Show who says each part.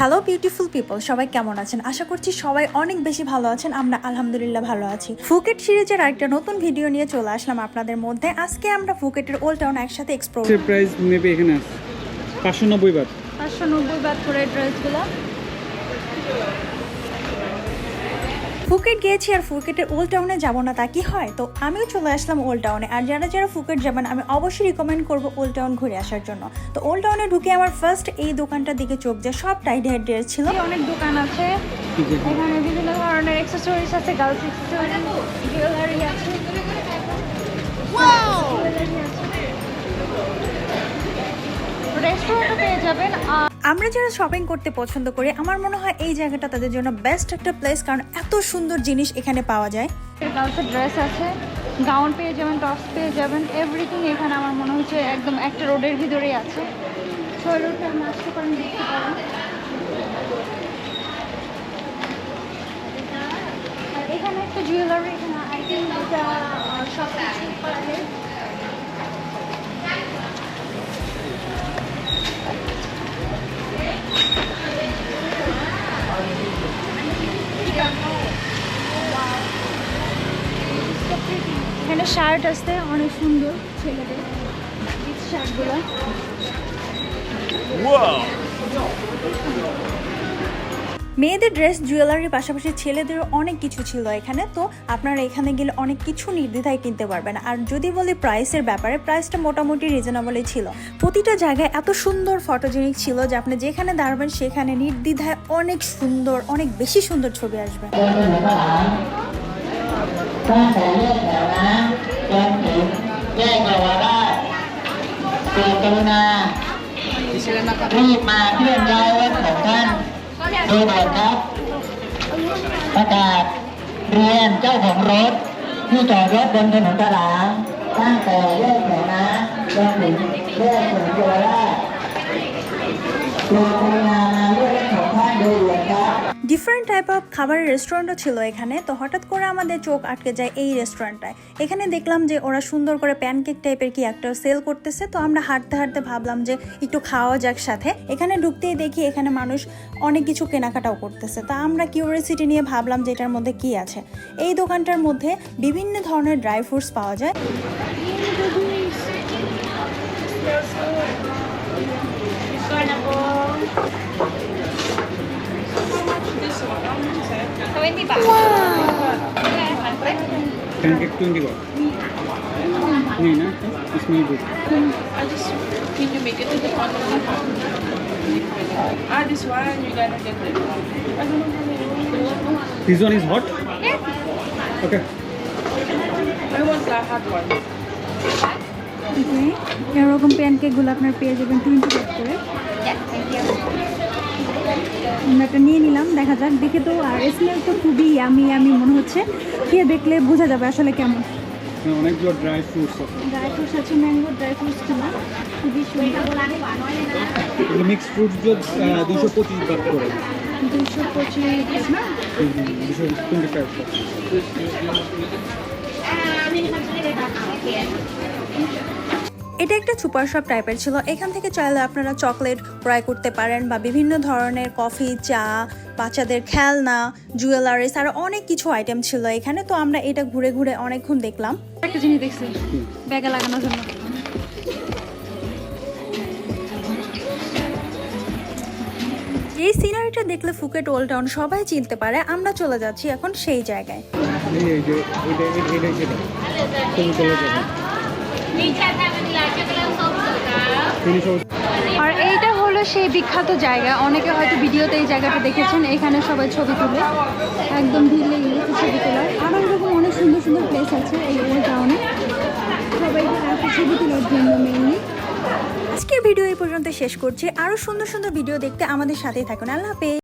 Speaker 1: Hello beautiful people সবাই কেমন আছেন? আশা করছি সবাই অনেক বেশি ভালো আছেন। আমরা আলহামদুলিল্লাহ ভালো আছি। ফুকেট সিরিজের আরেকটা নতুন ভিডিও নিয়ে চলে আসলাম আপনাদের মধ্যে। আজকে আমরা ফুকেটের ওল্ড টাউন একসাথে এক্সপ্লোর
Speaker 2: করব প্রাইস মেবি এখানে আছে। পাঁচশো নব্বই বাট
Speaker 1: পাঁচশো নব্বই বাদ করে ড্রেসগুলো ফুকেট গিয়েছি আর ফুকেটের ওল্ড টাউনে যাব না তা কি হয়? তো আমিও চলে আসলাম ওল্ড টাউনে আর যারা যারা ফুকেট যাবেন আমি অবশ্যই রিকমেন্ড করব ওল্ড টাউন ঘুরে আসার জন্য। তো ওল্ড টাউনে ঢুকে আমার ফার্স্ট এই দোকানটার দিকে চোখ যায় সব টাইড হেড ড্রেস ছিল।
Speaker 3: অনেক দোকান আছে। এখানে বিভিন্ন ধরনের এক্সেসরিজ আছে গার্লস এক্সেসরিজ জুয়েলারি আছে। রেস্টুরেন্টও পেয়ে যাবেন আর
Speaker 1: আমরা যারা শপিং করতে পছন্দ করি আমার মনে হয় এই জায়গাটা তাদের জন্য বেস্ট একটা প্লেস কারণ এত সুন্দর জিনিস এখানে পাওয়া যায়।
Speaker 3: গার্লসের ড্রেস আছে গাউন পেয়ে যাবেন টপস পেয়ে যাবেন এভরিথিং এখানে আমার মনে হচ্ছে একদম একটা রোডের ভিতরেই আছে। ছয় রোডে আসতে পারেন দেখতে পারেন এখানে একটা জুয়েলারি এখানে আই থিঙ্ক এটা সব কিছু পারে এখানে শার্ট আসতে অনেক সুন্দর ছেলেদের শার্টগুলো।
Speaker 1: মেয়েদের ড্রেস জুয়েলারির পাশাপাশি ছেলেদেরও অনেক কিছু ছিল এখানে। তো আপনারা এখানে গেলে অনেক কিছু নির্দ্বিধায় কিনতে পারবেন। আর যদি বলি প্রাইসের ব্যাপারে প্রাইসটা মোটামুটি রিজনেবলই ছিল। প্রতিটা জায়গায় এত সুন্দর ফটোজেনিক ছিল যে আপনি যেখানে দাঁড়াবেন সেখানে নির্দ্বিধায় অনেক সুন্দর অনেক বেশি সুন্দর ছবি আসবে।
Speaker 4: ตั้งแต่เลือกแถวน้ำจนถึงแยกเยาวราชโปรดกรุณารีบมาเคลื่อนย้ายรถของท่านโดยด่วนครับ ประกาศเรียนเจ้าของรถที่จอดรถบนถนนตลาดตั้งแต่แยกแถวน้ำจนถึงแยกสวนเยาวราชโปรดกรุณามา
Speaker 1: ডিফারেন্ট টাইপ অফ খাবারের রেস্টুরেন্টও ছিল এখানে। তো হঠাৎ করে আমাদের চোখ আটকে যায় এই রেস্টুরেন্টটায় এখানে দেখলাম যে ওরা সুন্দর করে প্যানকেক টাইপের কি একটা সেল করতেছে। তো আমরা হাঁটতে হাঁটতে ভাবলাম যে একটু খাওয়া যাক সাথে। এখানে ঢুকতেই দেখি এখানে মানুষ অনেক কিছু কেনাকাটাও করতেছে। তা আমরা কিউরিয়াসিটি নিয়ে ভাবলাম যে এটার মধ্যে কি আছে। এই দোকানটার মধ্যে বিভিন্ন ধরনের ড্রাই ফ্রুটস পাওয়া যায়।
Speaker 5: Twenty twenty make it to the corner? of the Ah, this one you gotta get. I don't know. This
Speaker 2: one is hot? Yeah. Okay.
Speaker 5: I want the hot one.
Speaker 3: Okay. Can I welcome, pancake. Gulab, my page. I've been it. Yeah, thank you. একটা নিয়ে নিলাম দেখা যাক দেখে তো আর smell তো খুবই আমি আমি মনে হচ্ছে। খেয়ে দেখলে বোঝা যাবে আসলে কেমন।
Speaker 2: অনেকগুলো ড্রাই ফ্রুটস আছে।
Speaker 3: ড্রাই ফ্রুটস আছে ম্যাঙ্গো ড্রাই ফ্রুটস না খুবই সুন্দর।
Speaker 2: এগুলো মিক্স ফ্রুটস जो দুশো পঁচিশ করে।
Speaker 3: দুশো পঁচিশ না?
Speaker 2: দুশো টোয়েন্টি ফাইভ
Speaker 1: এটা একটা সুপার শপ টাইপের ছিল। এখান থেকে চাইলে আপনারা চকলেট ক্রয় করতে পারেন বা বিভিন্ন ধরনের কফি চা বাচ্চাদের খেলনা জুয়েলারিস আর অনেক কিছু আইটেম ছিল এখানে। তো আমরা এটা ঘুরে ঘুরে অনেকক্ষণ দেখলাম।
Speaker 3: একটা জিনিস দেখছি ব্যাগে লাগানোর জন্য।
Speaker 1: এই সিনারিটা দেখলে ফুকেট ওল্ড টাউন সবাই চিনতে পারে আমরা চলে যাচ্ছি এখন সেই জায়গায়।
Speaker 3: আর এইটা হলো সেই বিখ্যাত জায়গা। অনেকে হয়তো ভিডিওতে এই জায়গাটা দেখেছেন, এখানে সবাই ছবি তুলে। একদম ভিড় লেগে ছবি তোলার আরও এরকম অনেক সুন্দর সুন্দর প্লেস আছে এই টাউনে সবাই ছবি তোলার জন্য মেইনলি
Speaker 1: আজকের ভিডিও এই পর্যন্ত শেষ করছি। আরও সুন্দর সুন্দর ভিডিও দেখতে আমাদের সাথেই থাকুন। আল্লাহ হাফেজ।